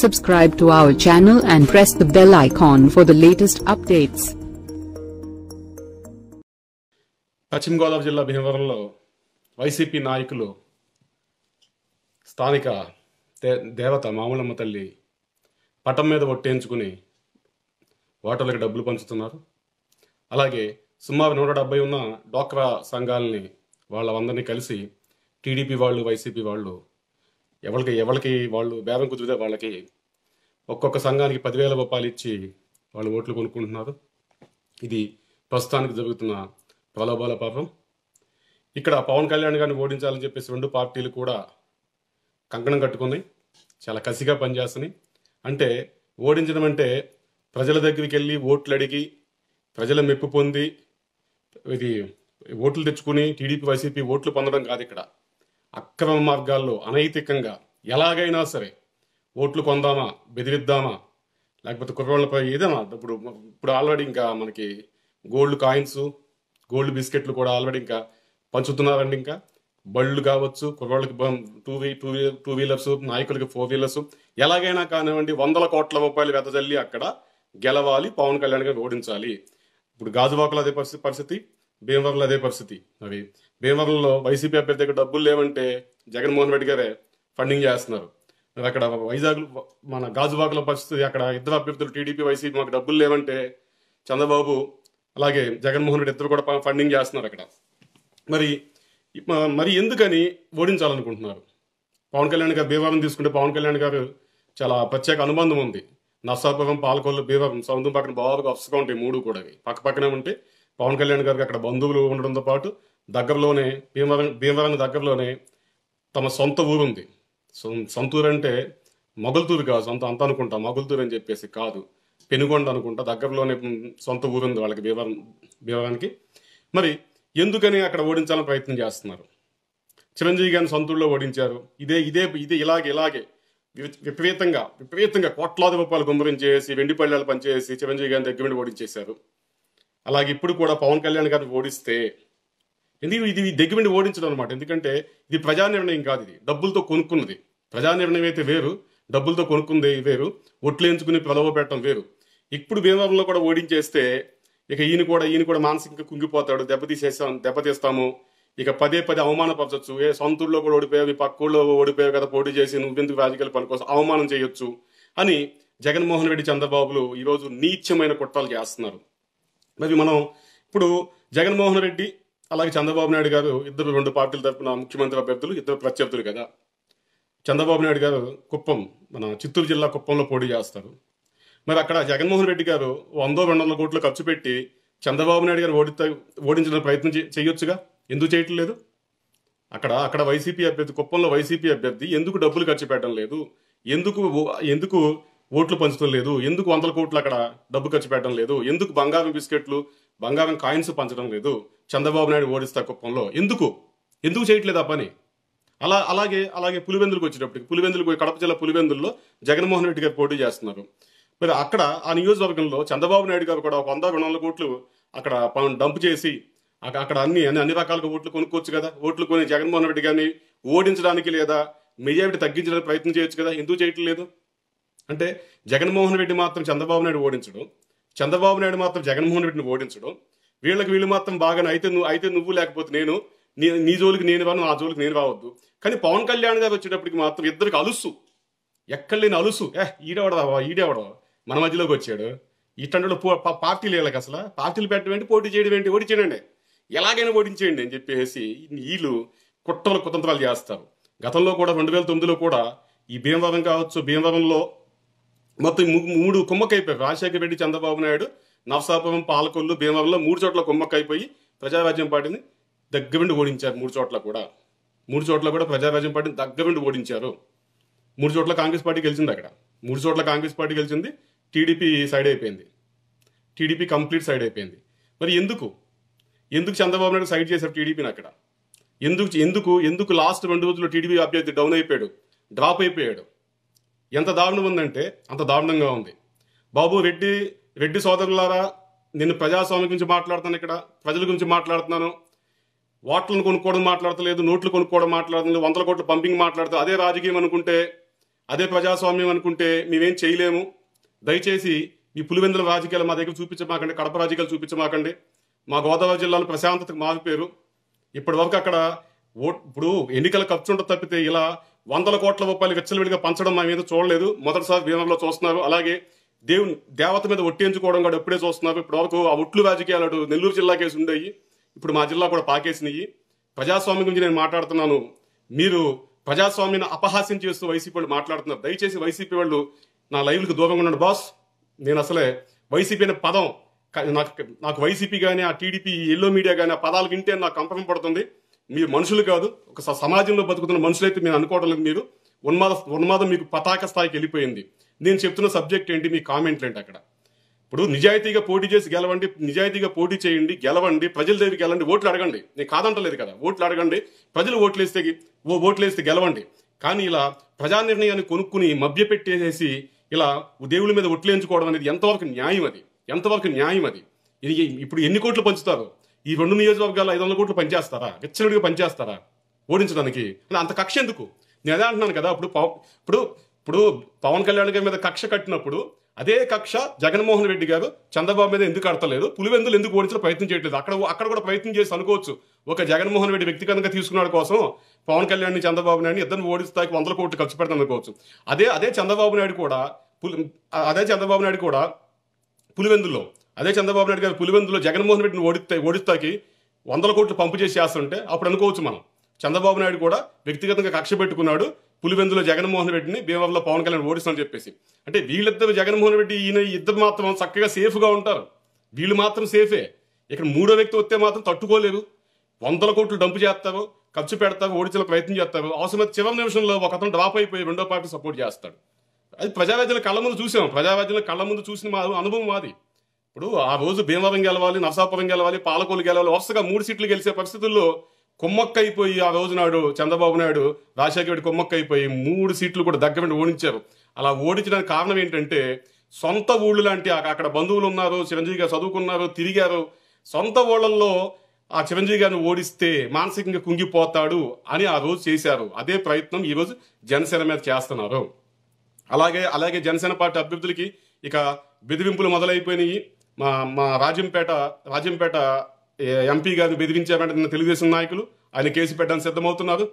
Subscribe to our channel and press the bell icon for the latest updates. పశ్చిమ గోదావరి జిల్లా భీమవరంలో YCP నాయకులు స్థానిక దే దేవత మామూలమ్మ తల్లి పటం మీద ఒట్టేయించుకుని ఓటర్లకు డబ్బులు పంచుతున్నారు అలాగే సుమారు నూట డెబ్బై ఉన్న డోక్రా సంఘాలని వాళ్ళందరినీ కలిసి టీడీపీ వాళ్ళు వైసీపీ వాళ్ళు ఎవరికి ఎవరికి వాళ్ళు బేరం కుదిరితే వాళ్ళకి ఒక్కొక్క సంఘానికి పదివేల రూపాయలు ఇచ్చి వాళ్ళు ఓట్లు కొనుక్కుంటున్నారు. ఇది ప్రస్తుతానికి జరుగుతున్న ప్రలోభాల పాపం. ఇక్కడ పవన్ కళ్యాణ్ గారిని ఓడించాలని చెప్పేసి రెండు పార్టీలు కూడా కంకణం కట్టుకున్నాయి. చాలా కసిగా పనిచేస్తున్నాయి. అంటే ఓడించడం అంటే ప్రజల దగ్గరికి వెళ్ళి ఓట్లు అడిగి ప్రజల మెప్పు పొంది ఇది ఓట్లు తెచ్చుకుని టీడీపీ వైసీపీ ఓట్లు పొందడం కాదు ఇక్కడ. అక్రమ మార్గాల్లో అనైతికంగా ఎలాగైనా సరే ఓట్లు కొందామా బెదిరిద్దామా లేకపోతే కుర్రోళ్ళపై ఏదైనా ఇప్పుడు ఇప్పుడు ఆల్రెడీ ఇంకా మనకి గోల్డ్ కాయిన్స్ గోల్డ్ బిస్కెట్లు కూడా ఆల్రెడీ ఇంకా పంచుతున్నారండి ఇంకా. బళ్ళు కావచ్చు కుర్రోళ్ళకి two wee two wee two wheelers నాయకులకి ఫోర్ వీలర్స్ ఎలాగైనా కానివ్వండి వందల కోట్ల రూపాయలు వెదజల్లి అక్కడ గెలవాలి పవన్ కళ్యాణ్ గారు ఓడించాలి. ఇప్పుడు గాజువాకలో అదే పరిస్థితి పరిస్థితి. భీమవరంలో అదే పరిస్థితి. అవి భీమవరంలో వైసీపీ అభ్యర్థి దగ్గర డబ్బులు లేవంటే జగన్మోహన్ రెడ్డి గారే ఫండింగ్ చేస్తున్నారు. మరి అక్కడ వైజాగ్ మన గాజువాకలో పరిస్థితి అక్కడ ఇద్దరు అభ్యర్థులు టీడీపీ వైసీపీ మాకు డబ్బులు లేవంటే చంద్రబాబు అలాగే జగన్మోహన్ రెడ్డి ఇద్దరు కూడా ఫండింగ్ చేస్తున్నారు అక్కడ. మరి మరి ఎందుకని ఓడించాలనుకుంటున్నారు? పవన్ కళ్యాణ్ గారు భీమవరం తీసుకుంటే పవన్ కళ్యాణ్ గారు చాలా ప్రత్యేక అనుబంధం ఉంది. నర్సాపురం పాలకొల్లు భీమవరం సముద్రం పక్కన బాబు వరుసగా ఉంటాయి మూడు కూడా పక్క పక్కనే ఉంటే పవన్ కళ్యాణ్ గారికి అక్కడ బంధువులు ఉండడంతో పాటు దగ్గరలోనే భీమవరం భీమవరం దగ్గరలోనే తమ సొంత ఊరు ఉంది. సొంత ఊరు అంటే మొగల్తూరు కాదు సొంత అంత అనుకుంటా మొగల్తూరు అని చెప్పేసి కాదు. పెనుగొండ అనుకుంటా దగ్గరలోనే సొంత ఊరు ఉంది వాళ్ళకి భీమవరం భీమవరానికి. మరి ఎందుకని అక్కడ ఓడించాలని ప్రయత్నం చేస్తున్నారు? చిరంజీవి గారిని సొంతూరులో ఓడించారు. ఇదే ఇదే ఇదే ఇలాగే ఇలాగే. విపరీతంగా విపరీతంగా కోట్లాది రూపాయలు గుమ్మరించేసి వెండి పళ్ళాలు పనిచేసి చిరంజీవి గారిని దగ్గర నుండి ఓడించేశారు. అలాగే ఇప్పుడు కూడా పవన్ కళ్యాణ్ గారిని ఓడిస్తే ఎందుకు ఇది దగ్గర ఓడించడం అనమాట ఎందుకంటే ఇది ప్రజా నిర్ణయం కాదు ఇది. డబ్బులతో కొనుక్కున్నది. ప్రజా నిర్ణయం అయితే వేరు డబ్బులతో కొనుక్కుంది వేరు ఒట్లు ఎంచుకుని పెట్టడం వేరు. ఇప్పుడు భీమవరంలో కూడా ఓడించేస్తే ఇక ఈయన కూడా ఈయన కూడా మానసికంగా కుంగిపోతాడు దెబ్బతీసేస్తాం దెబ్బతీస్తాము. ఇక పదే పదే అవమానపరచచ్చు. ఏ సొంతూరులో కూడా ఓడిపోయావు పక్క ఊళ్ళో ఓడిపోయావు కదా పోటీ చేసి నువ్వెందుకు రాజకీయాల పని కోసం అవమానం చేయొచ్చు అని జగన్మోహన్ రెడ్డి చంద్రబాబులు ఈరోజు నీచమైన కుట్రలు చేస్తున్నారు. మరి మనం ఇప్పుడు జగన్మోహన్ రెడ్డి అలాగే చంద్రబాబు నాయుడు గారు ఇద్దరు రెండు పార్టీల తరఫున ముఖ్యమంత్రి అభ్యర్థులు ఇద్దరు ప్రత్యర్థులు కదా. చంద్రబాబు నాయుడు గారు కుప్పం మన చిత్తూరు జిల్లా కుప్పంలో పోటీ చేస్తారు. మరి అక్కడ జగన్మోహన్ రెడ్డి గారు వందో రెండు వందల కోట్లు ఖర్చు పెట్టి చంద్రబాబు నాయుడు గారు ఓడిత ఓడించిన ప్రయత్నం చే- చేయొచ్చుగా? ఎందుకు చేయట్లేదు అక్కడ అక్కడ వైసీపీ అభ్యర్థి కుప్పంలో వైసీపీ అభ్యర్థి ఎందుకు డబ్బులు ఖర్చు పెట్టడం లేదు? ఎందుకు ఓ- ఎందుకు ఓట్లు పంచడం లేదు. ఎందుకు వందల కోట్లు అక్కడ డబ్బు ఖర్చు పెట్టడం లేదు? ఎందుకు బంగారం బిస్కెట్లు బంగారం కాయిన్స్ పంచడం లేదు? చంద్రబాబు నాయుడు ఓడిస్తా కుప్పంలో. ఎందుకు? ఎందుకు చేయట్లేదు ఆ పని? అలా అలాగే అలాగే పులివెందులకు వచ్చేటప్పటికి పులివెందులకు కడప జిల్లా పులివెందుల్లో జగన్మోహన్ రెడ్డి గారు పోటీ చేస్తున్నారు. మరి అక్కడ ఆ నియోజకవర్గంలో చంద్రబాబు నాయుడు గారు కూడా ఒక వంద రెండు వందల కోట్లు అక్కడ డంప్ చేసి అక్కడ అన్ని అన్ని అన్ని రకాలుగా ఓట్లు కొనుక్కోవచ్చు కదా? ఓట్లు కొని జగన్మోహన్ రెడ్డి గారిని ఓడించడానికి లేదా మెజారిటీ తగ్గించడానికి ప్రయత్నం చేయొచ్చు కదా? ఎందుకు చేయట్లేదు? అంటే జగన్మోహన్ రెడ్డి మాత్రం చంద్రబాబు నాయుడు ఓడించడం చంద్రబాబు నాయుడు మాత్రం జగన్మోహన్ రెడ్డిని ఓడించడం వీళ్ళకి వీళ్ళు మాత్రం బాగానే అయితే నువ్వు అయితే నువ్వు లేకపోతే నేను నీ నీ జోలికి నేను రాను ఆ జోలికి నేను రావద్దు. కానీ పవన్ కళ్యాణ్ గారు వచ్చేటప్పటికి మాత్రం ఇద్దరికి అలుసు. ఎక్కడ లేని అలుసు. ఏ ఈడేవడవా ఈడేవడవా మన మధ్యలోకి వచ్చాడు. ఇట్లాంటి పార్టీలు వీళ్ళకి అసలు. పార్టీలు పెట్టడం ఏంటి? పోటీ చేయడం ఏంటి? ఓడించేయండి ఎలాగైనా ఓడించేయండి అని చెప్పేసి వీళ్ళు కుట్రలు కుతంత్రాలు చేస్తారు. గతంలో కూడా రెండు వేల తొమ్మిదిలో కూడా ఈ భీమవరం కావచ్చు భీమవరంలో మొత్తం మూడు కుమ్మక్కైపోయారు రాజశేఖర రెడ్డి చంద్రబాబు నాయుడు నవసాపురం పాలకొల్లు భీమవరంలో మూడు చోట్ల కుమ్మక్కైపోయి ప్రజారాజ్యం పార్టీని దగ్గరుండి ఓడించారు మూడు చోట్ల కూడా. మూడు చోట్ల కూడా ప్రజారాజ్యం పార్టీని దగ్గరుండి ఓడించారు. మూడు చోట్ల కాంగ్రెస్ పార్టీ గెలిచింది అక్కడ. మూడు చోట్ల కాంగ్రెస్ పార్టీ గెలిచింది టీడీపీ సైడ్ అయిపోయింది. టీడీపీ కంప్లీట్ సైడ్ అయిపోయింది. మరి ఎందుకు? ఎందుకు చంద్రబాబు నాయుడు సైడ్ చేశారు టీడీపీని అక్కడ? ఎందుకు ఎందుకు ఎందుకు లాస్ట్ రెండు రోజుల్లో టీడీపీ అభ్యర్థి డౌన్ అయిపోయాడు? డ్రాప్ అయిపోయాడు. ఎంత దారుణం ఉందంటే అంత దారుణంగా ఉంది. బాబు రెడ్డి రెడ్డి సోదరులారా నేను ప్రజాస్వామ్యం గురించి మాట్లాడుతాను ఇక్కడ ప్రజల గురించి మాట్లాడుతున్నాను. ఓట్లను కొనుక్కోవడం మాట్లాడతలేదు నోట్లు కొనుక్కోవడం మాట్లాడుతుంది వందల కోట్ల పంపింగ్ మాట్లాడుతూ అదే రాజకీయం అనుకుంటే అదే ప్రజాస్వామ్యం అనుకుంటే మేమేం చేయలేము. దయచేసి మీ పులివెందుల రాజకీయాలు మా దగ్గర చూపించమాకండి కడప రాజకీయాలు చూపించమాకండి. మా గోదావరి జిల్లాలో ప్రశాంతతకు మారిపోయారు ఇప్పటి వరకు అక్కడ ఓట్ ఇప్పుడు ఎన్నికల ఖర్చు ఉంటుంది తప్పితే ఇలా వందల కోట్ల రూపాయలు విచ్చలవిడిగా పంచడం మా మీద చూడలేదు. మొదటిసారి భీమంలో చూస్తున్నారు. అలాగే దేవుని దేవత మీద ఒట్టేంచుకోవడం కూడా ఎప్పుడే చూస్తున్నారు. ఇప్పుడు వరకు ఆ ఒట్లు రాజకీయాలు అటు నెల్లూరు జిల్లా కేసు ఉండేవి ఇప్పుడు మా జిల్లా కూడా పాకేసినాయి. ప్రజాస్వామ్యం గురించి నేను మాట్లాడుతున్నాను. మీరు ప్రజాస్వామ్యాన్ని అపహాస్యం చేస్తూ వైసీపీ వాళ్ళు మాట్లాడుతున్నారు. దయచేసి వైసీపీ వాళ్ళు నా లైవ్లకు దూరంగా ఉండండి బాస్. నేను అసలే వైసీపీ అనే పదం నాకు నాకు వైసీపీ కానీ ఆ టీడీపీ ఎల్లో మీడియా కానీ ఆ పదాలు వింటే నాకు కంపనం పడుతుంది. మీరు మనుషులు కాదు ఒక స- సమాజంలో బతుకుతున్న మనుషులైతే మీరు అనుకోవడం లేదు. మీరు ఉన్మాద ఉన్మాదం మీకు పతాక స్థాయికి వెళ్ళిపోయింది. నేను చెప్తున్న సబ్జెక్ట్ ఏంటి? మీ కామెంట్లు ఏంటి అక్కడ? ఇప్పుడు నిజాయితీగా పోటీ చేసి గెలవండి నిజాయితీగా పోటీ చేయండి గెలవండి ప్రజల దగ్గరికి వెళ్ళండి ఓట్లు అడగండి. నేను కాదంటలేదు కదా. ఓట్లు అడగండి. ప్రజలు ఓట్లు వేస్తే ఓ ఓట్లు వేస్తే గెలవండి. కానీ ఇలా ప్రజా నిర్ణయాన్ని కొనుక్కుని మభ్యపెట్టేసేసి ఇలా దేవుళ్ళ మీద ఒట్లేంచుకోవడం అనేది ఎంతవరకు న్యాయం అది? ఎంతవరకు న్యాయం అది? ఇది ఇప్పుడు ఎన్ని కోట్లు పంచుతారు? ఈ రెండు నియోజకవర్గాలు ఐదు వందల కోట్లు పనిచేస్తారా? విచ్చలుడిగా పనిచేస్తారా? ఓడించడానికి? అంటే అంత కక్ష ఎందుకు? నేను అదే అంటున్నాను కదా ఇప్పుడు పవ- ఇప్పుడు ఇప్పుడు పవన్ కళ్యాణ్ గారి మీద కక్ష కట్టినప్పుడు అదే కక్ష జగన్మోహన్ రెడ్డి గారు చంద్రబాబు మీద ఎందుకు కడతలేదు? పులివెందులు ఎందుకు ఓడించడం ప్రయత్నం చేయట్లేదు? అక్కడ అక్కడ కూడా ప్రయత్నం చేసి అనుకోవచ్చు. ఒక జగన్మోహన్ రెడ్డి వ్యక్తిగతంగా తీసుకున్నాడు కోసం పవన్ కళ్యాణ్ చంద్రబాబు నాయుడు ఇద్దరిని ఓడిస్తాకి వందల కోట్లు ఖర్చు పెడతాను అనుకోవచ్చు. అదే అదే చంద్రబాబు నాయుడు కూడా పులి అదే చంద్రబాబు నాయుడు కూడా పులివెందుల్లో అదే చంద్రబాబు నాయుడు గారు పులివెందులో జగన్మోహన్ రెడ్డిని ఓడిస్తే ఓడిస్తాకి వందల కోట్లు పంపు చేసి చేస్తుంటే అప్పుడు అనుకోవచ్చు మనం. చంద్రబాబు నాయుడు కూడా వ్యక్తిగతంగా కక్ష పెట్టుకున్నాడు పులివెందులో జగన్మోహన్ రెడ్డిని భీమవరంలో పవన్ కళ్యాణ్ ఓడిస్తామని చెప్పేసి. అంటే వీళ్ళిద్దరు జగన్మోహన్ రెడ్డి ఈయన ఇద్దరు మాత్రం చక్కగా సేఫ్గా ఉంటారు. వీళ్ళు మాత్రం సేఫే. ఇక్కడ మూడో వ్యక్తి వస్తే మాత్రం తట్టుకోలేరు. వందల కోట్లు డంపు చేస్తారు ఖర్చు పెడతారు ఓడించే ప్రయత్నం చేస్తారు అవసరమైతే చివరి నిమిషంలో ఒక అతను డ్రాప్ అయిపోయి రెండో పార్టీ సపోర్ట్ చేస్తాడు. అది ప్రజావేద్యుల కళ్ళ ముందు చూసాం. ప్రజావేద్యుల కళ్ళ ముందు చూసిన మా అనుభవం మాది. ఇప్పుడు ఆ రోజు భీమవరం గెలవాలి నరసాపురం గెలవాలి పాలకోలు గెలవాలి వరుసగా మూడు సీట్లు గెలిచే పరిస్థితుల్లో కుమ్మక్కైపోయి ఆ రోజు నాడు చంద్రబాబు నాయుడు రాజశేఖర రెడ్డి కుమ్మక్కైపోయి మూడు సీట్లు కూడా దగ్గర ఓడించారు. అలా ఓడించడానికి కారణం ఏంటంటే సొంత ఊళ్ళు లాంటి అక్కడ బంధువులు ఉన్నారు చిరంజీవి గారు చదువుకున్నారు తిరిగారు. సొంత ఊళ్ళల్లో ఆ చిరంజీవి గారిని ఓడిస్తే మానసికంగా కుంగిపోతాడు అని ఆ రోజు చేశారు. అదే ప్రయత్నం ఈరోజు జనసేన మీద చేస్తున్నారు. అలాగే అలాగే జనసేన పార్టీ అభ్యర్థులకి ఇక బెదిరింపులు మొదలైపోయినాయి. మా మా రాజంపేట రాజంపేట ఎంపీ గారిని బెదిరించారంటే తెలుగుదేశం నాయకులు ఆయన కేసు పెట్టడానికి సిద్ధమవుతున్నారు.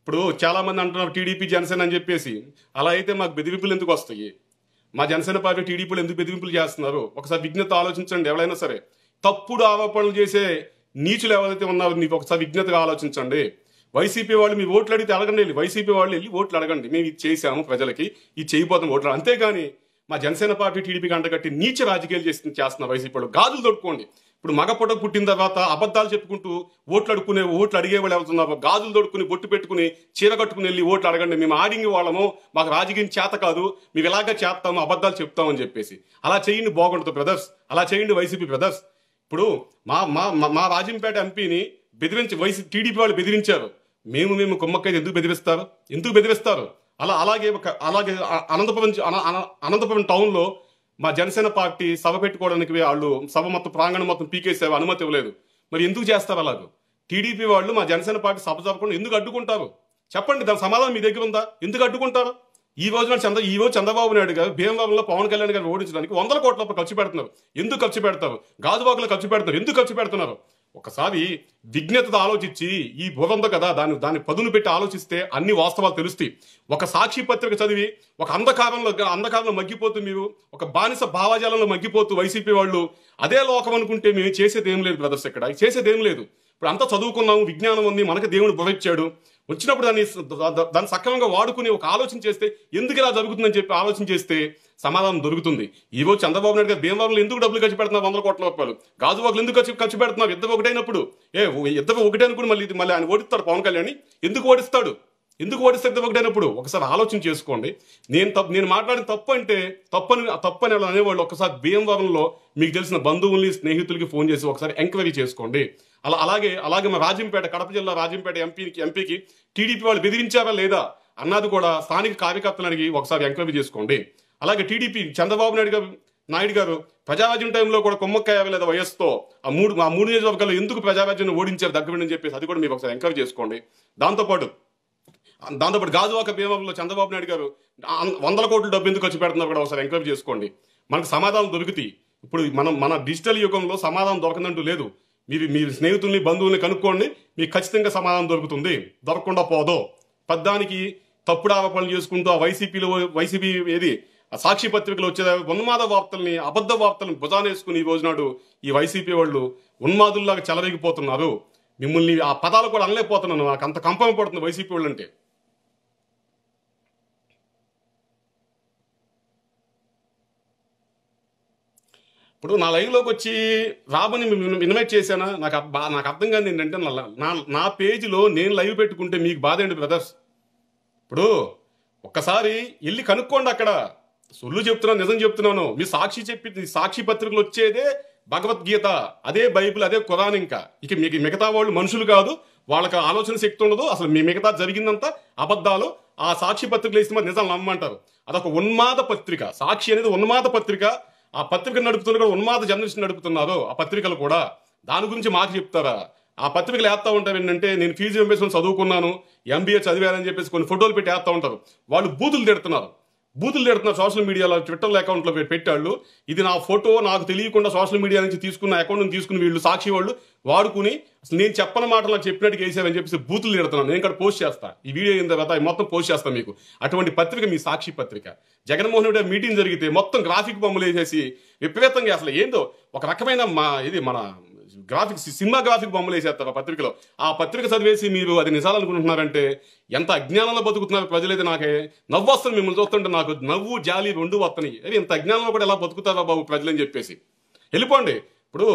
ఇప్పుడు చాలామంది అంటున్నారు టీడీపీ జనసేన అని చెప్పేసి. అలా అయితే మాకు బెదిరింపులు ఎందుకు వస్తాయి? మా జనసేన పార్టీ టీడీపీలు ఎందుకు బెదిరింపులు చేస్తున్నారు? ఒకసారి విజ్ఞత ఆలోచించండి ఎవరైనా సరే. తప్పుడు ఆరోపణలు చేసే నీచులు ఎవరైతే ఉన్నారో నీకు ఒకసారి విజ్ఞతగా ఆలోచించండి. వైసీపీ వాళ్ళు మీ ఓట్లు అడిగితే అడగండి వెళ్ళి. వైసీపీ వాళ్ళు వెళ్ళి ఓట్లు అడగండి. మేము ఇది చేసాము ప్రజలకి. ఇది చేయబోతాం ఓట్లు. అంతేగాని మా జనసేన పార్టీ టీడీపీకి అండగట్టి నీచ రాజకీయాలు చేసి చేస్తున్న వైసీపీ వాళ్ళు. గాజులు దొడుకోండి ఇప్పుడు మగ పొట్ట పుట్టిన తర్వాత అబద్ధాలు చెప్పుకుంటూ ఓట్లు అడుక్కునే ఓట్లు అడిగే వాళ్ళు అవుతున్నారు గాజులు దొడుకుని బొట్టు పెట్టుకుని చీర కట్టుకుని వెళ్ళి ఓట్లు అడగండి. మేము ఆడింగి వాళ్ళము. మాకు రాజకీయం చేత కాదు. మీకు ఇలాగే చేస్తాము అబద్ధాలు చెప్తామని చెప్పేసి. అలా చేయండి బాగుంటుంది బ్రదర్స్. అలా చేయండి వైసీపీ బ్రదర్స్. ఇప్పుడు మా మా మా- మా రాజంపేట ఎంపీని బెదిరించి వైసీ టీడీపీ వాళ్ళు బెదిరించారు. మేము మేము కుమ్మక్కైతే ఎందుకు బెదిరిస్తారు? ఎందుకు బెదిరిస్తారు? అలా అలాగే ఒక అలాగే అనంతపురం అన- అనంతపురం టౌన్లో మా జనసేన పార్టీ సభ పెట్టుకోవడానికి వాళ్ళు సభ మొత్తం ప్రాంగణం మొత్తం పీకేసే అనుమతి ఇవ్వలేదు. మరి ఎందుకు చేస్తారు అలాగ? టీడీపీ వాళ్ళు మా జనసేన పార్టీ సభ జరపకుండా ఎందుకు అడ్డుకుంటారు? చెప్పండి దాని సమాధానం మీ దగ్గర ఉందా? ఎందుకు అడ్డుకుంటారు? ఈ రోజున చంద్ర ఈ రోజు చంద్రబాబు నాయుడు గారు భీమవరంలో పవన్ కళ్యాణ్ గారిని ఓడించడానికి వందల కోట్ల రూపాయలు ఖర్చు పెడుతున్నారు. ఎందుకు ఖర్చు పెడతారు? గాజువాకలో ఖర్చు పెడతారు. ఎందుకు ఖర్చు పెడుతున్నారు? ఒకసారి విజ్ఞతతో ఆలోచించి ఈ బుధ కదా దాన్ని దాన్ని పదును పెట్టి ఆలోచిస్తే అన్ని వాస్తవాలు తెలుస్తాయి. ఒక సాక్షి పత్రిక చదివి ఒక అంధకారంలో అంధకారంలో మగ్గిపోతూ మీరు ఒక బానిస భావజాలంలో మగ్గిపోతూ వైసీపీ వాళ్ళు అదే లోకం అనుకుంటే మేము చేసేది ఏం లేదు బ్రదర్స్ ఇక్కడ. చేసేది ఏం లేదు. ఇప్పుడు అంతా చదువుకున్నాము విజ్ఞానం ఉంది మనకి దేవుడు బుర్రిచ్చాడు వచ్చినప్పుడు దాన్ని దాన్ని సక్రమంగా వాడుకుని ఒక ఆలోచన చేస్తే ఎందుకు ఇలా జరుగుతుందని చెప్పి ఆలోచన చేస్తే సమాధానం దొరుకుతుంది. ఈవో చంద్రబాబు నాయుడు గారు భీమవరంలో ఎందుకు డబ్బులు ఖర్చు పెడుతున్నావు వందల కోట్ల రూపాయలు. గాజువాకులు ఎందుకు ఖర్చు ఖర్చు పెడుతున్నావు ఇద్దరు ఒకటైనప్పుడు. ఏ ఇద్దరు ఒకటే అనుకుని మళ్ళీ మళ్ళీ ఆయన ఓడిస్తాడు పవన్ కళ్యాణ్ ఎందుకు ఓడిస్తాడు? ఎందుకు ఓడిస్తే ఇద్దరు ఒకటైనప్పుడు? ఒకసారి ఆలోచన చేసుకోండి. నేను తప్పు నేను మాట్లాడిన తప్పు అంటే తప్పని తప్పని వాళ్ళు అనేవాళ్ళు ఒకసారి భీమవరంలో మీకు తెలిసిన బంధువుల్ని స్నేహితులకి ఫోన్ చేసి ఒకసారి ఎంక్వైరీ చేసుకోండి. అలా అలాగే అలాగే మా రాజంపేట కడప జిల్లా రాజంపేట ఎంపీకి ఎంపీకి టీడీపీ వాళ్ళు బెదిరించారా లేదా అన్నది కూడా స్థానిక కార్యకర్తలు అడిగి ఒకసారి ఎంక్వైరీ చేసుకోండి. అలాగే టీడీపీ చంద్రబాబు నాయుడు గారు నాయుడు గారు ప్రజారాజ్యం టైంలో కూడా కొమ్మక్కాయ లేదా వయస్సుతో ఆ మూడు ఆ మూడు నియోజకవర్గాలు ఎందుకు ప్రజారాజ్యాన్ని ఓడించారు దగ్గర అని చెప్పేసి అది కూడా మీరు ఒకసారి ఎంక్వైరీ చేసుకోండి. దాంతోపాటు దాంతోపాటు గాజువాక భీమవరంలో చంద్రబాబు నాయుడు గారు వందల కోట్ల డబ్బు ఎందుకు ఖర్చు పెడుతున్నారు కూడా ఒకసారి ఎంక్వైరీ చేసుకోండి. మనకు సమాధానం దొరుకుతాయి. ఇప్పుడు మనం మన డిజిటల్ యుగంలో సమాధానం దొరకదంటూ లేదు. మీరు మీ స్నేహితుల్ని బంధువుల్ని కనుక్కోండి. మీకు ఖచ్చితంగా సమాధానం దొరుకుతుంది. దొరకకుండా పోదు. పద్దానికి తప్పుడు ఆరోపణలు చేసుకుంటూ ఆ వైసీపీలో వైసీపీ ఏది? ఆ సాక్షి పత్రికలు వచ్చే ఉన్మాద వార్తల్ని అబద్ధ వార్తలను భుజానేసుకుని ఈ రోజునాడు ఈ వైసీపీ వాళ్ళు ఉన్మాదుల్లాగా చెలరేగిపోతున్నారు. మిమ్మల్ని ఆ పదాలు కూడా అనలేకపోతున్నాను. నాకు అంత కంపం పడుతుంది వైసీపీ వాళ్ళు అంటే ఇప్పుడు నా లైవ్లోకి వచ్చి రాబని ఇన్వైట్ చేశానా? నాకు నాకు అర్థం కాదు ఏంటంటే నా నా నా పేజీలో నేను లైవ్ పెట్టుకుంటే మీకు బాధ ఏంటి బ్రదర్స్? ఇప్పుడు ఒక్కసారి వెళ్ళి కనుక్కోండి అక్కడ. సొల్లు చెప్తున్నాను నిజం చెప్తున్నాను. మీ సాక్షి చెప్పి సాక్షి పత్రికలు వచ్చేదే భగవద్గీత అదే బైబిల్ అదే కురాన్ ఇంకా. ఇక మీకు మిగతా వాళ్ళు మనుషులు కాదు వాళ్ళకి ఆలోచన శక్తి ఉండదు. అసలు మీ మిగతా జరిగిందంతా అబద్ధాలు ఆ సాక్షి పత్రికలు వేసిన మరి నిజాలు నమ్మంటారు. అదొక ఉన్మాద పత్రిక. సాక్షి అనేది ఉన్మాద పత్రిక. ఆ పత్రిక నడుపుతున్న కూడా ఉన్మాద జర్నలిస్ట్ నడుపుతున్నారు. ఆ పత్రికలు కూడా దాని గురించి మాకు చెప్తారా? ఆ పత్రికలు వేస్తా ఉంటారు ఏంటంటే నేను ఫీజు ఎంబేస్మెంట్ చదువుకున్నాను ఎంబీఏ చదివానని చెప్పేసి కొన్ని ఫోటోలు పెట్టి వేస్తూ ఉంటారు. వాళ్ళు బూతులు తిడుతున్నారు. బూతులు తిడుతున్న సోషల్ మీడియాలో ట్విట్టర్లో అకౌంట్లో పెట్టాళ్ళు. ఇది నా ఫోటో నాకు తెలియకుండా సోషల్ మీడియా నుంచి తీసుకున్న అకౌంట్ నుంచి తీసుకుని వీళ్ళు సాక్షి వాళ్ళు వాడుకుని నేను చెప్పని మాటలు నాకు చెప్పినట్టుగా వేసావని చెప్పేసి బూతులు తిడుతున్నాను. నేను ఇక్కడ పోస్ట్ చేస్తా. ఈ వీడియో అయిన తర్వాత మొత్తం పోస్ట్ చేస్తాను మీకు. అటువంటి పత్రిక మీ సాక్షి పత్రిక. జగన్మోహన్ రెడ్డి మీటింగ్ జరిగితే మొత్తం గ్రాఫిక్ బొమ్మలు వేసేసి విపరీతంగా అసలు ఏందో ఒక రకమైన మా ఇది మన గ్రాఫిక్స్ సినిమా గ్రాఫిక్ బొమ్మలు వేసేస్తారు ఆ పత్రికలో. ఆ పత్రిక చదివేసి మీరు అది నిజాలనుకుంటున్నారంటే ఎంత అజ్ఞానంలో బతుకుతున్నారు ప్రజలైతే నాకే నవ్వు వస్తుంది. మిమ్మల్ని చూస్తుంటే నాకు నవ్వు జాలి రెండు వస్తున్నాయి. అరే ఇంత అజ్ఞానంలో కూడా ఎలా బతుకుతారా బాబు ప్రజలని చెప్పేసి. వెళ్ళిపోండి. ఇప్పుడు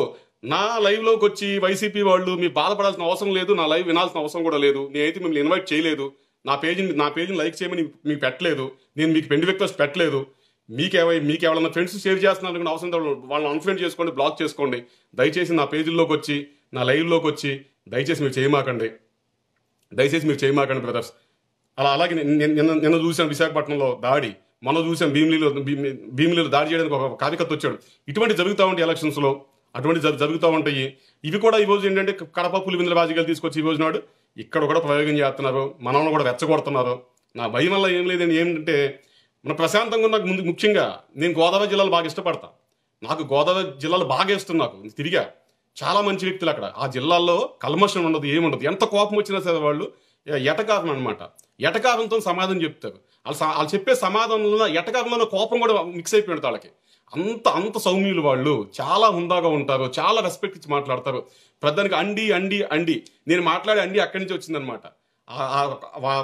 నా లైవ్లోకి వచ్చి వైసీపీ వాళ్ళు మీ బాధపడాల్సిన అవసరం లేదు నా లైవ్ వినాల్సిన అవసరం కూడా లేదు నేనైతే మిమ్మల్ని ఇన్వైట్ చేయలేదు నా పేజీని నా పేజీని లైక్ చేయమని మీకు పెట్టలేదు నేను మీకు పెండి రిక్వెస్ట్ పెట్టలేదు మీకేవై మీకు ఎవరైనా ఫ్రెండ్స్ షేర్ చేస్తున్నారు అనుకున్న అవసరం వాళ్ళని అన్ఫ్రెండ్ చేసుకోండి బ్లాక్ చేసుకోండి. దయచేసి నా పేజీల్లోకి వచ్చి నా లైవ్లోకి వచ్చి దయచేసి మీరు చేయమాకండి. దయచేసి మీరు చేయమాకండి బ్రదర్స్ అలా అలాగే నిన్న నిన్న చూసాను విశాఖపట్నంలో దాడి. మనం చూసాం భీమిలీలో భీమిలీలో దాడి చేయడానికి ఒక కార్యకర్త వచ్చాడు. ఇటువంటి జరుగుతూ ఉంటాయి ఎలక్షన్స్లో. అటువంటి జరుగుతూ ఉంటాయి. ఇవి కూడా ఈ రోజు ఏంటంటే కడప పులివెందుల రాజకీయాలు తీసుకొచ్చి ఈ రోజు నాడు ఇక్కడ కూడా ప్రయోగం చేస్తున్నారు. మనల్ని కూడా రెచ్చగొడుతున్నారు. నా భయం వల్ల ఏం లేదని ఏంటంటే మన ప్రశాంతంగా నాకు ముందు ముఖ్యంగా నేను గోదావరి జిల్లాలు బాగా ఇష్టపడతా. నాకు గోదావరి జిల్లాలు బాగా ఇష్టం నాకు. తిరిగా చాలా మంచి వ్యక్తులు అక్కడ. ఆ జిల్లాల్లో కల్మషం ఉండదు ఏముండదు. ఎంత కోపం వచ్చినా సరే వాళ్ళు ఎటకారం అనమాట ఎటకారంతో సమాధానం చెప్తారు. వాళ్ళు వాళ్ళు చెప్పే సమాధానంలో ఎటకారంలో కోపం కూడా మిక్స్ అయిపోయింది వాళ్ళకి. అంత అంత సౌమ్యులు వాళ్ళు. చాలా హుందాగా ఉంటారు. చాలా రెస్పెక్ట్ ఇచ్చి మాట్లాడతారు. ప్రధానికి అండి అండి అండి. నేను మాట్లాడే అండి అక్కడి నుంచి వచ్చిందనమాట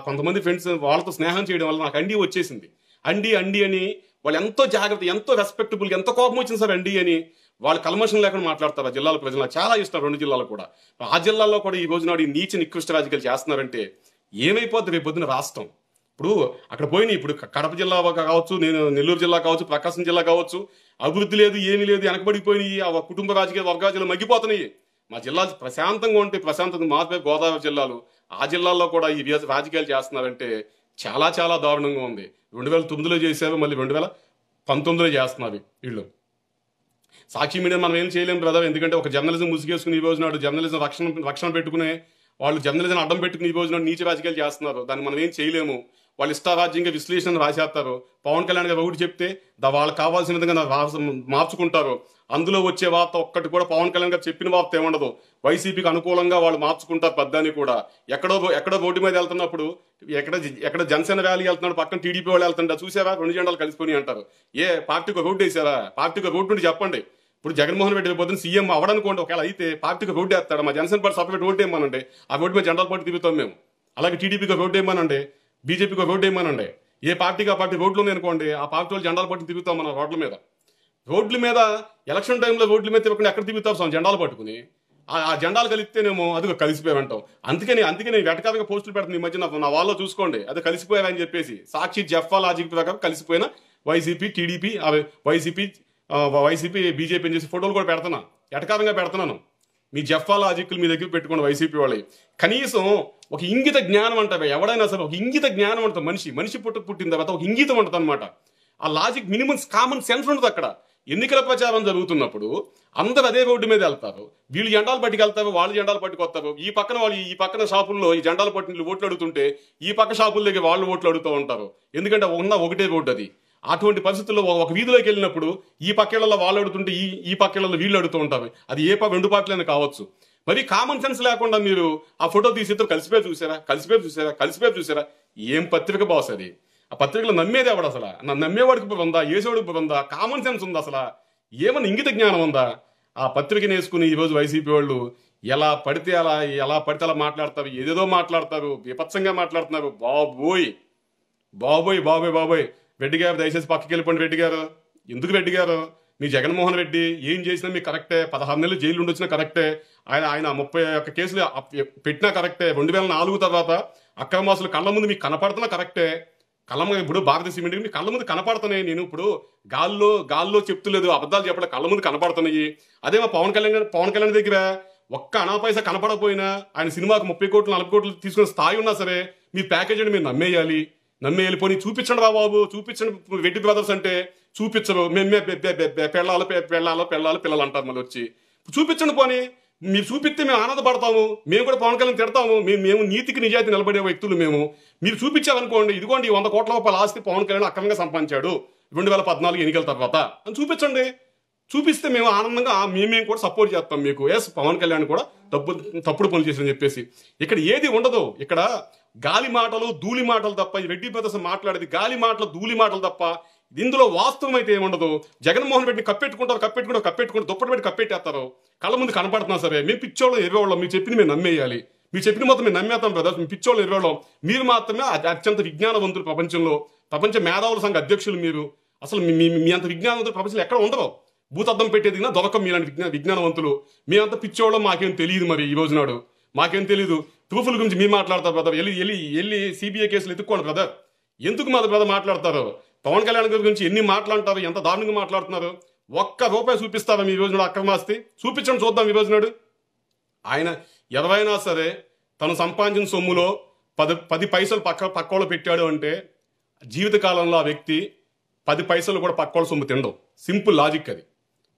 కొంతమంది ఫ్రెండ్స్ వాళ్ళతో స్నేహం చేయడం వల్ల నాకు అండి వచ్చేసింది. అండి అండి అని వాళ్ళు ఎంతో జాగ్రత్త ఎంతో రెస్పెక్టబుల్ ఎంతో కోపం వచ్చింది సార్ అండి అని వాళ్ళు కల్మషం లేకుండా మాట్లాడతారు ఆ జిల్లాల ప్రజలు. చాలా ఇష్టం రెండు జిల్లాలు కూడా. ఆ జిల్లాలో కూడా ఈ రోజు నాడు ఈ నీచ నికృష్ట రాజకీయాలు చేస్తున్నారంటే ఏమైపోద్ది రేపు పొద్దున రాష్ట్రం? ఇప్పుడు అక్కడ పోయినాయి ఇప్పుడు కడప జిల్లా కావచ్చు నేను నెల్లూరు జిల్లా కావచ్చు ప్రకాశం జిల్లా కావచ్చు అభివృద్ధి లేదు ఏమీ లేదు వెనకబడిపోయినాయి ఆ కుటుంబ రాజకీయ వర్గాలు మగ్గిపోతున్నాయి. మా జిల్లాలు ప్రశాంతంగా ఉంటే ప్రశాంతంగా మాత్రమే గోదావరి జిల్లాలు. ఆ జిల్లాల్లో కూడా ఈ రాజకీయాలు చేస్తున్నారంటే చాలా చాలా దారుణంగా ఉంది. రెండు వేల తొమ్మిదిలో చేశారు మళ్ళీ రెండు వేల పంతొమ్మిదిలో చేస్తున్నారు వీళ్ళు. సాక్షి మీడియా మనం ఏం చేయలేం బ్రదర్ ఎందుకంటే ఒక జర్నలిజం ముసుగేసుకుని ఈ రోజు నాడు జర్నలిజం రక్షణ రక్షణ పెట్టుకునే వాళ్ళు జర్నలిజం అడ్డం పెట్టుకుని ఈ రోజు నాడు నీచ రాజకీయాలు చేస్తున్నారు. దాన్ని మనం ఏం చేయలేము. వాళ్ళు ఇష్టారాజ్యంగా విశ్లేషణ రాసేస్తారు. పవన్ కళ్యాణ్ గారు ఒకటి చెప్తే వాళ్ళకి కావాల్సిన విధంగా మార్చుకుంటారు. అందులో వచ్చే వార్త ఒక్కటి కూడా పవన్ కళ్యాణ్ గారు చెప్పిన వార్త ఏముండదు. వైసీపీకి అనుకూలంగా వాళ్ళు మార్చుకుంటారు పద్దాన్ని కూడా. ఎక్కడో ఎక్కడో రోడ్డు మీద వెళ్తున్నప్పుడు ఎక్కడ ఎక్కడ జనసేన ర్యాలీ వెళ్తున్నాడు పక్కన టీడీపీ వాళ్ళు వెళ్తుంటారు. చూసారా? రెండు జెండాలు కలిసిపోయి అంటారు. ఏ పార్టీకి రోడ్డు వేసారా? పార్టీకి రోడ్డు నుండి చెప్పండి. ఇప్పుడు జగన్మోహన్ రెడ్డి పొద్దున సీఎం అవడనుకోండి ఒకవేళ అయితే పార్టీకి రోడ్డు వేస్తాడు? మా జనసేన పార్టీ సపరేట్ రోడ్డు వేయమనండి. ఆ రోడ్డు మీద జెండాల పార్టీ తిరుగుతాం మేము. అలాగే టీడీపీకి రోడ్డు వేయమనండి. బీజేపీకి రోడ్డు వేయమనండి. ఏ పార్టీకి ఆ పార్టీ రోడ్లు అనుకోండి ఆ పార్టీ వాళ్ళు జెండాల పార్టీ తిరుగుతాం మన రోడ్ల మీద. రోడ్ల మీద ఎలక్షన్ టైంలో రోడ్ల మీద తిరగకుండా ఎక్కడ తిరుగుతారు స్వామి? జెండాలు పట్టుకుని. ఆ- జెండాలు కలిస్తేనేమో అది కలిసిపోయామంటాం అందుకని అందుకని వెటకారంగా పోస్టులు పెడుతుంది ఈ మధ్య నా- వాళ్ళలో చూసుకోండి. అది కలిసిపోయావని చెప్పేసి. సాక్షి జఫా లాజిక్ ప్రకారం కలిసిపోయిన YCP TDP YCP YCP BJP అని చేసి ఫోటోలు కూడా పెడుతున్నా ఎటకారంగా పెడుతున్నాను. మీ జఫా లాజిక్లు మీ దగ్గర పెట్టుకోండి వైసీపీ వాళ్ళవి. కనీసం ఒక ఇంగిత జ్ఞానం అంటారు ఎవడైనా సరే ఒక ఇంగిత జ్ఞానం ఉంటుంది మనిషి. మనిషి పుట్ట పుట్టిన తర్వాత ఒక ఇంగితం ఉంటుంది అనమాట ఆ లాజిక్ మినిమం కామన్ సెన్స్ ఉంటుంది అక్కడ. ఎన్నికల ప్రచారం జరుగుతున్నప్పుడు అందరు అదే రోడ్డు మీద వెళ్తారు. వీళ్ళు జెండాలు పట్టుకెళ్తారు వాళ్ళు జెండాలు పట్టుకొస్తారు ఈ పక్కన వాళ్ళు ఈ పక్కన షాపుల్లో ఈ జెండాలు పట్టిన ఓట్లు అడుగుతుంటే ఈ పక్క షాపుల దగ్గర వాళ్ళు ఓట్లు అడుగుతూ ఉంటారు. ఎందుకంటే ఉన్న ఒకటే రోడ్డు అది. అటువంటి పరిస్థితుల్లో ఒక- వీధిలోకి వెళ్ళినప్పుడు ఈ పక్కలలో వాళ్ళు అడుగుతుంటే ఈ ఈ పక్కలలో వీళ్ళు అడుగుతూ ఉంటారు. అది ఏ రెండు పార్టీలైనా కావచ్చు. మరి కామన్ సెన్స్ లేకుండా మీరు ఆ ఫోటో తీసి ఇద్దరు కలిసిపోయి చూసారా? కలిసిపోయి చూసారా? కలిసిపోయి చూసారా? ఏం పత్రిక బాస్ అది? ఆ పత్రికలు నమ్మేది ఎవడు అసలు? నన్ను నమ్మేవాడికి ఉందా ఏసేవాడికి ఉందా కామన్ సెన్స్ ఉందా అసలు? ఏమన్నా ఇంగిత జ్ఞానం ఉందా? ఆ పత్రికను వేసుకుని ఈరోజు వైసీపీ వాళ్ళు ఎలా పడితే అలా ఎలా పడితే అలా మాట్లాడతారు ఏదేదో మాట్లాడతారు విపత్సంగా మాట్లాడుతున్నారు. బాబోయ్! బాబోయ్ బాబోయ్ బాబోయ్! రెడ్డి గారు దయచేసి పక్కకి వెళ్ళిపోండి రెడ్డి గారు. ఎందుకు రెడ్డి గారు? మీ జగన్మోహన్ రెడ్డి ఏం చేసినా మీకు కరెక్టే. పదహారు నెలలు జైలు ఉండి కరెక్టే. ఆయన ఆయన ముప్పై ఒక్క కేసులు పెట్టినా కరెక్టే. రెండు వేల నాలుగు తర్వాత అక్రమాసులు కళ్ళ ముందు మీకు కనపడుతున్నా కరెక్టే. కళ్ళ ముందు ఇప్పుడు భారతీయ సిమెంట్ మీ కళ్ళ ముందు కనపడుతున్నాయి నేను ఇప్పుడు గాల్లో గాల్లో చెప్తులేదు అబద్ధాలు చెప్పడం కళ్ళ ముందు కనపడుతున్నాయి అదే మా పవన్ కళ్యాణ్ పవన్ కళ్యాణ్ దగ్గర ఒక్క అనాపైస కనపడకపోయినా ఆయన సినిమాకు ముప్పై కోట్లు నలభై కోట్లు తీసుకునే స్థాయి ఉన్నా సరే మీ ప్యాకేజ్ అని మీరు నమ్మేయాలి నమ్మేయాలి పోనీ చూపించండి బాబు చూపించండి వెడ్డి బ్రదర్స్ అంటే చూపించరు మేమే పె- పెళ్ళాలి పెళ్ళాలి పెళ్ళాలి పిల్లలు అంటారు మళ్ళీ వచ్చి చూపించండి పోనీ మీరు చూపిస్తే మేము ఆనందపడతాము మేము కూడా పవన్ కళ్యాణ్ తిడతాము మేము మేము నీతికి నిజాయితీ నిలబడే వ్యక్తులు మేము. మీరు చూపించారనుకోండి ఇదిగోండి ఈ వంద కోట్ల రూపాయల ఆస్తి పవన్ కళ్యాణ్ అక్రమంగా సంపాదించాడు రెండు వేల పద్నాలుగు ఎన్నికల తర్వాత. అని చూపించండి. చూపిస్తే మేము ఆనందంగా మేమేం కూడా సపోర్ట్ చేస్తాం మీకు. ఎస్ పవన్ కళ్యాణ్ కూడా తప్పు తప్పుడు పనులు చేసిందని చెప్పేసి. ఇక్కడ ఏది ఉండదు. ఇక్కడ గాలి మాటలు ధూళి మాటలు తప్ప రెడ్డి బ్రదర్స్ మాట్లాడేది గాలి మాటలు ధూళి మాటలు తప్ప ఇందులో వాస్తవం అయితే ఏముండదు. జగన్మోహన్ రెడ్డిని కప్పెట్టుకుంటారు కప్పెట్టుకుంటారు కప్పెట్టుకుంటారు దుప్పటి పెట్టి కప్పెట్టేస్తారు. కళ్ళ ముందు కనపడుతున్నా సరే. మేము పిచ్చోళ్ళం ఎర్రోళ్ళం. మీరు చెప్పింది మేము నమ్మేయాలి. మీరు చెప్పిన మొత్తం మేము నమ్మేస్తాం బ్రదర్స్. మీ పిచ్చోళ్ళు ఎర్రోళ్ళం. మీరు మాత్రమే అత్యంత విజ్ఞానవంతులు ప్రపంచంలో. ప్రపంచ మేధావుల సంఘ అధ్యక్షులు మీరు. అసలు మీ- మీ అంత విజ్ఞానవంతులు ప్రపంచంలో ఎక్కడ ఉండరు భూతద్దం పెట్టేది దొరకం మీలాంటి విజ్ఞా విజ్ఞానవంతులు. మేమంత పిచ్చోళ్ళం మాకేం తెలియదు మరి ఈ రోజు నాడు. మాకేం తెలియదు ప్రూఫ్ల గురించి మీరు మాట్లాడతారు బ్రదర్. వెళ్ళి వెళ్ళి వెళ్ళి సిబిఐ కేసులు ఎత్తుక్కోండి బ్రదర్. ఎందుకు మా బ్రదర్ మాట్లాడతారు? పవన్ కళ్యాణ్ గారి గురించి ఎన్ని మాట్లాడతారు? ఎంత దారుణంగా మాట్లాడుతున్నారు? ఒక్క రూపాయి చూపిస్తావా మీ రోజు అక్రమాస్తి? చూపించండి చూద్దాం ఈ రోజు ఆయన ఎవరైనా సరే తను సంపాదించిన సొమ్ములో పది పది పైసలు పక్క పక్కోళ్ళు పెట్టాడు అంటే జీవితకాలంలో ఆ వ్యక్తి పది పైసలు కూడా పక్కోళ్ళ సొమ్ము తినడం. సింపుల్ లాజిక్ అది.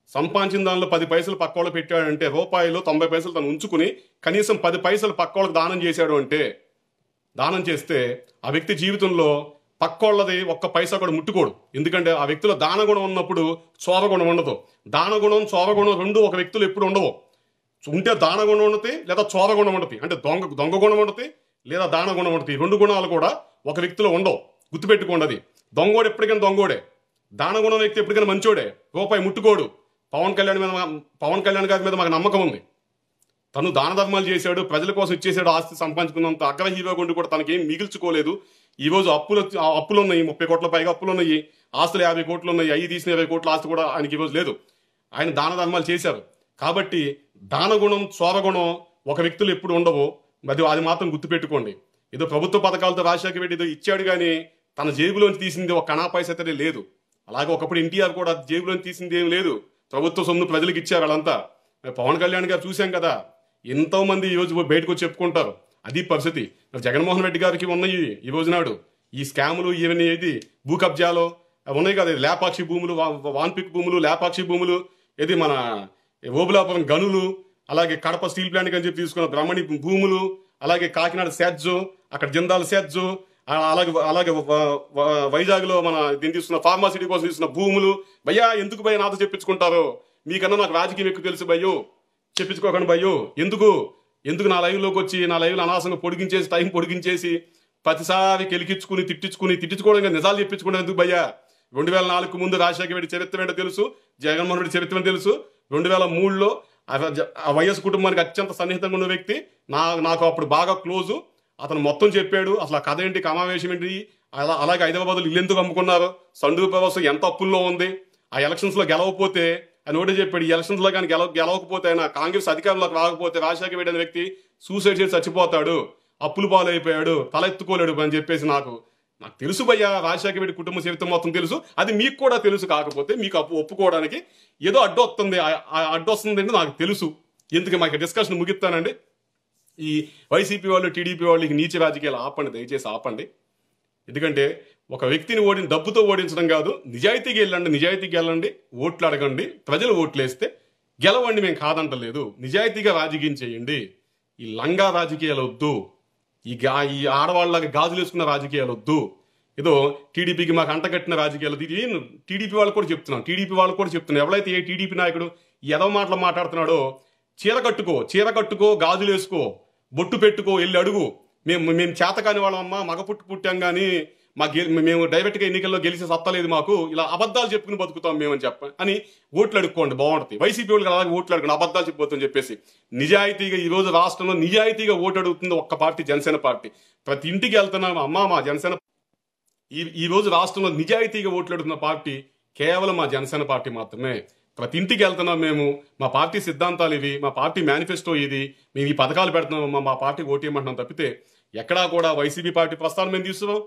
సంపాదించిన దానిలో పది పైసలు పక్కోళ్ళు పెట్టాడంటే రూపాయలు తొంభై పైసలు తను ఉంచుకుని కనీసం పది పైసలు పక్కోళ్ళకి దానం చేశాడు అంటే దానం చేస్తే ఆ వ్యక్తి జీవితంలో పక్కోళ్ళది ఒక్క పైసా కూడా ముట్టుకోడు. ఎందుకంటే ఆ వ్యక్తిలో దానగుణం ఉన్నప్పుడు శోభగుణం ఉండదు. దానగుణం శోభగుణం రెండు ఒక వ్యక్తులు ఎప్పుడు ఉండవు. ఉంటే దానగుణం ఉండదు లేదా చోరగుణం ఉండదు అంటే దొంగ దొంగ గుణం ఉండదు లేదా దానగుణం ఉండదు రెండు గుణాలు కూడా ఒక వ్యక్తిలో ఉండవు. గుర్తుపెట్టుకోండి అది. దొంగోడు ఎప్పటికైనా దొంగోడే. దానగుణం వ్యక్తి ఎప్పటికైనా మంచోడే. రూపాయి ముట్టుకోడు. పవన్ కళ్యాణ్ మీద మా- పవన్ కళ్యాణ్ గారి మీద మాకు నమ్మకం ఉంది. తను దాన ధర్మాలు చేశాడు ప్రజల కోసం ఇచ్చేసాడు ఆస్తి సంపాదించుకున్నంత అగ్ర హీరో గుండి కూడా తనకేం మిగిల్చుకోలేదు. ఈరోజు అప్పుల అప్పులు అప్పులు ఉన్నాయి ముప్పై కోట్ల పైగా అప్పులు ఉన్నాయి ఆస్తులు యాభై కోట్లు ఉన్నాయి అయ్యి తీసిన యాభై కోట్ల ఆస్తి కూడా ఆయనకి ఈరోజు రోజు లేదు. ఆయన దాన ధర్మాలు చేశారు. కాబట్టి దానగుణం చోరగుణం ఒక వ్యక్తులు ఎప్పుడు ఉండవు. అది అది మాత్రం గుర్తుపెట్టుకోండి. ఏదో ప్రభుత్వ పథకాలతో రాజశేఖర రెడ్డి ఏదో ఇచ్చాడు కానీ తన జేబులోంచి తీసింది ఒక కణా అయితే లేదు. అలాగే ఒకప్పుడు ఎన్టీఆర్ కూడా జేబులోంచి తీసింది ఏం లేదు. ప్రభుత్వ సొమ్ము ప్రజలకు ఇచ్చారు వాళ్ళంతా. పవన్ కళ్యాణ్ గారు చూశాం కదా. ఎంతో మంది ఈ రోజు బయటకు వచ్చి చెప్పుకుంటారు. అది పరిస్థితి. జగన్మోహన్ రెడ్డి గారికి ఉన్నాయి ఈ రోజు నాడు. ఈ స్కాములు ఇవన్నీ ఏది? భూ కబ్జాలో ఉన్నాయి కదా లేపాక్షి భూములు వా- వాన్పిక్ భూములు లేపాక్షి భూములు ఇది మన ఓబులాపురం గనులు అలాగే కడప స్టీల్ ప్లాంట్ అని చెప్పి తీసుకున్న బ్రహ్మణి భూములు అలాగే కాకినాడ సెజ్జు అక్కడ జిందాల్ సెజ్జు అలాగే అలాగే వైజాగ్లో మన దీన్ని తీసుకున్న ఫార్మాసిటీ కోసం తీసుకున్న భూములు. భయ్యా ఎందుకు భయ్య నాతో చెప్పించుకుంటారు? మీకన్నా నాకు రాజకీయం ఎక్కువ తెలుసు భయ్యో. చెప్పించుకోకండి భయ్యో. ఎందుకు? ఎందుకు నా లైవ్లోకి వచ్చి నా లైవ్లో అనవసరంగా పొడిగించేసి టైం పొడిగించేసి ప్రతిసారి కెలికించుకుని తిట్టించుకుని తిట్టించుకోవడం నిజాలు చెప్పించుకోవడం ఎందుకు భయ్యా? రెండు వేల నాలుగు ముందు రాజశేఖర రెడ్డి చరిత్ర ఏంటో తెలుసు జగన్మోహన్ రెడ్డి చరిత్ర ఏంటో తెలుసు. రెండు వేల మూడులో ఆ వైఎస్ కుటుంబానికి అత్యంత సన్నిహితంగా ఉన్న వ్యక్తి నా నాకు అప్పుడు బాగా క్లోజు. అతను మొత్తం చెప్పాడు అసలు ఆ కథ ఏంటి కమావేశం ఏంటి? అలా అలాగే హైదరాబాద్లో ఇల్లు ఎందుకు అమ్ముకున్నారు? సండూరు వ్యవస్థ ఎంత అప్పుల్లో ఉంది? ఆ ఎలక్షన్స్లో గెలవకపోతే అని ఒకటే చెప్పాడు. ఈ ఎలక్షన్స్లో కానీ గెలవకపోతే ఆయన కాంగ్రెస్ అధికారంలోకి రాకపోతే రాజశేఖర రెడ్డి అనే వ్యక్తి సూసైడ్ చేసి చచ్చిపోతాడు. అప్పులు పాలైపోయాడు. తల ఎత్తుకోలేడు అని చెప్పేసి నాకు నాకు తెలుసు భయ్యా. రాజశేఖర రెడ్డి కుటుంబ జీవితం మొత్తం తెలుసు. అది మీకు కూడా తెలుసు కాకపోతే మీకు అప్పు ఒప్పుకోవడానికి ఏదో అడ్డు వస్తుంది. ఆ- అడ్డు వస్తుంది అంటే నాకు తెలుసు. ఎందుకు మాకు డిస్కషన్ ముగిస్తానండి? ఈ వైసీపీ వాళ్ళు టీడీపీ వాళ్ళు ఈ నీచ రాజకీయాలు ఆపండి. దయచేసి ఆపండి. ఎందుకంటే ఒక వ్యక్తిని ఓడిన డబ్బుతో ఓడించడం కాదు నిజాయితీగా వెళ్ళండి నిజాయితీగా వెళ్ళండి ఓట్లు అడగండి ప్రజలు ఓట్లు వేస్తే గెలవండి మేము కాదంటలేదు. నిజాయితీగా రాజకీయం చేయండి. ఈ లంగా రాజకీయాలు వద్దు. ఈ గా ఈ ఆడవాళ్ళకి గాజులు వేసుకున్న రాజకీయాలు వద్దు. ఏదో టీడీపీకి మాకు అంటగట్టిన రాజకీయాలు ఇది టీడీపీ వాళ్ళు కూడా చెప్తున్నాం టీడీపీ వాళ్ళు కూడా చెప్తున్నాను ఎవరైతే ఏ టీడీపీ నాయకుడు ఎదవ మాటలు మాట్లాడుతున్నాడో చీర కట్టుకో చీర కట్టుకో గాజులు వేసుకో బొట్టు పెట్టుకో వెళ్ళి అడుగు. మేము మేము చేతకాని వాళ్ళమ్మా మగ పుట్టు పుట్టాం కానీ మా మేము డైరెక్ట్గా ఎన్నికల్లో గెలిచి సత్తలేదు మాకు. ఇలా అబద్ధాలు చెప్పుకుని బతుకుతాం మేమని చెప్ప అని ఓట్లు అడుక్కోండి బాగుంటుంది. వైసీపీ వాళ్ళకి అలాగే ఓట్లు అడుగుండి అబద్ధాలు చెప్పబోతుందని చెప్పేసి. నిజాయితీగా ఈ రోజు రాష్ట్రంలో నిజాయితీగా ఓటు అడుగుతుంది ఒక్క పార్టీ జనసేన పార్టీ. ప్రతి ఇంటికి వెళ్తున్నాం అమ్మ మా జనసేన ఈ ఈ రోజు రాష్ట్రంలో నిజాయితీగా ఓట్లు అడుగుతున్న పార్టీ కేవలం మా జనసేన పార్టీ మాత్రమే. ప్రతి ఇంటికి వెళ్తున్నాం మేము. మా పార్టీ సిద్ధాంతాలు ఇవి మా పార్టీ మేనిఫెస్టో ఇది. మేము ఈ పథకాలు పెడుతున్నాం మా- మా పార్టీ ఓటేయమంటున్నాం తప్పితే ఎక్కడా కూడా వైసీపీ పార్టీ ప్రస్థానం మేము తీసుకున్నాం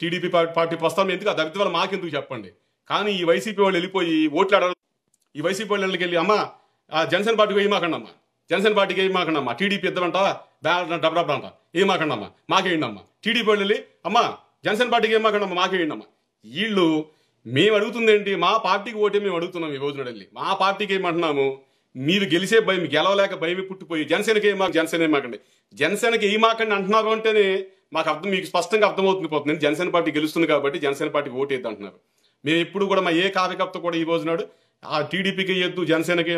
టీడీపీ పార్టీ ప్రస్తావన ఎందుకు? అది వాళ్ళు మాకెందుకు చెప్పండి? కానీ ఈ వైసీపీ వాళ్ళు వెళ్ళిపోయి ఓట్లు అడగ ఈ వైసీపీ వాళ్ళకి వెళ్ళి అమ్మా ఆ జనసేన పార్టీకి ఏమాకండి అమ్మా జనసేన పార్టీకి ఏమాకండి అమ్మా టీడీపీ ఇద్దరంట డబ్బు డబ్బు అంట ఏమాకండి అమ్మా మాకేయండి అమ్మా టీడీపీ వాళ్ళు వెళ్ళి అమ్మా జనసేన పార్టీకి ఏం అమ్మా మాకేయండి అమ్మా వీళ్ళు మేము అడుగుతుంది ఏంటి? మా పార్టీకి ఓటే మేము అడుగుతున్నాం ఈ రోజున వెళ్ళి. మా పార్టీకి ఏమంటున్నాము? మీరు గెలిచే భయం గెలవలేక భయం పుట్టిపోయి జనసేనకి ఏ మాకు జనసేన ఏమాకండి. జనసేనకి ఏమాకండి మాకండి అంటున్నారు అంటేనే మాకు అర్థం మీకు స్పష్టంగా అర్థమవుతుంది పోతుంది. జనసేన పార్టీ గెలుస్తుంది కాబట్టి జనసేన పార్టీకి ఓటు వేద్దాం అంటున్నారు మేము ఎప్పుడు కూడా మా ఏ కార్యకర్త కూడా ఈ రోజు నాడు ఆ టీడీపీకి వేయద్దు జనసేనకి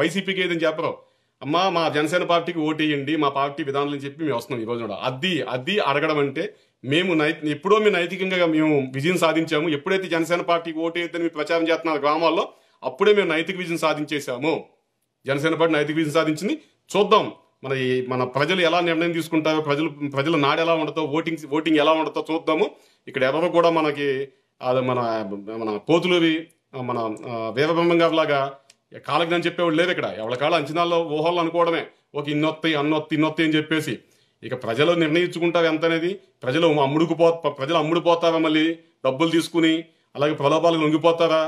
వైసీపీకి ఏదని చెప్పరు. అమ్మా మా జనసేన పార్టీకి ఓటేయండి మా పార్టీ విధానాలని చెప్పి మేము వస్తున్నాం ఈ రోజు నాడు. అది అది అడగడం అంటే మేము నై ఎప్పుడో మేము నైతికంగా మేము విజయం సాధించాము. ఎప్పుడైతే జనసేన పార్టీకి ఓటేయద్దని మీరు ప్రచారం చేస్తున్నారు గ్రామాల్లో అప్పుడే మేము నైతిక విజయం సాధించేశాము. జనసేన పార్టీ నైతిక విజయం సాధించింది. చూద్దాం. మన ఈ మన ప్రజలు ఎలా నిర్ణయం తీసుకుంటారో ప్రజలు ప్రజల నాడు ఎలా ఉండదో ఓటింగ్ ఓటింగ్ ఎలా ఉండదో చూద్దాము. ఇక్కడ ఎవరు కూడా మనకి అది మన మన కోతులువి మన వీరబ్రహ్మం గారు లాగా కాలజ్ఞానం చెప్పేవాడు లేదు ఇక్కడ. ఎవరి కాళ్ళ అంచనాల్లో ఊహలు అనుకోవడమే. ఒక ఇన్నొత్తి అన్నొత్తి ఇన్నొత్తి అని చెప్పేసి. ఇక ప్రజలు నిర్ణయించుకుంటారు ఎంత అనేది ప్రజలు అమ్ముడుకుపో ప్రజలు అమ్ముడుపోతారా మళ్ళీ? డబ్బులు తీసుకుని అలాగే ప్రలోభాలకు లొంగిపోతారా?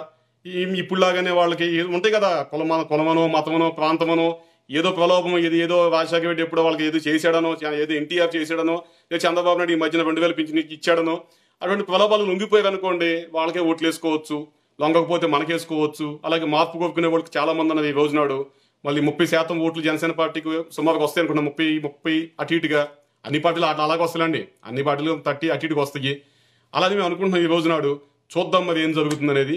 ఇప్పుడులాగానే వాళ్ళకి ఉంటాయి కదా కులమ కులమనో మతమనో ప్రాంతమనో ఏదో ప్రలోభం ఇది ఏదో రాజశేఖర రెడ్డి ఎప్పుడో వాళ్ళకి ఏదో చేశాడనో ఏదో ఎన్టీఆర్ చేశాడనో లేదా చంద్రబాబు నాయుడు ఈ మధ్యన రెండు వేల పింఛన్ ఇచ్చాడనో అటువంటి ప్రలోభాలు లొంగిపోయారు అనుకోండి వాళ్ళకే ఓట్లు వేసుకోవచ్చు లొంగకపోతే మనకేసుకోవచ్చు అలాగే మార్పు కోరుకునే వాళ్ళకి చాలా మంది అన్నది ఈ రోజు నాడు. మళ్ళీ ముప్పై శాతం ఓట్లు జనసేన పార్టీకి సుమారుగా వస్తాయి అనుకున్నా ముప్పై ముప్పై అటు ఇటుగా. అన్ని పార్టీలు అట్లా అలాగే వస్తాయండి అన్ని పార్టీలు థర్టీ అటు ఇటుగా వస్తాయి. అలాగే మేము అనుకుంటున్నాం ఈ రోజు నాడు చూద్దాం మరి ఏం జరుగుతుంది అనేది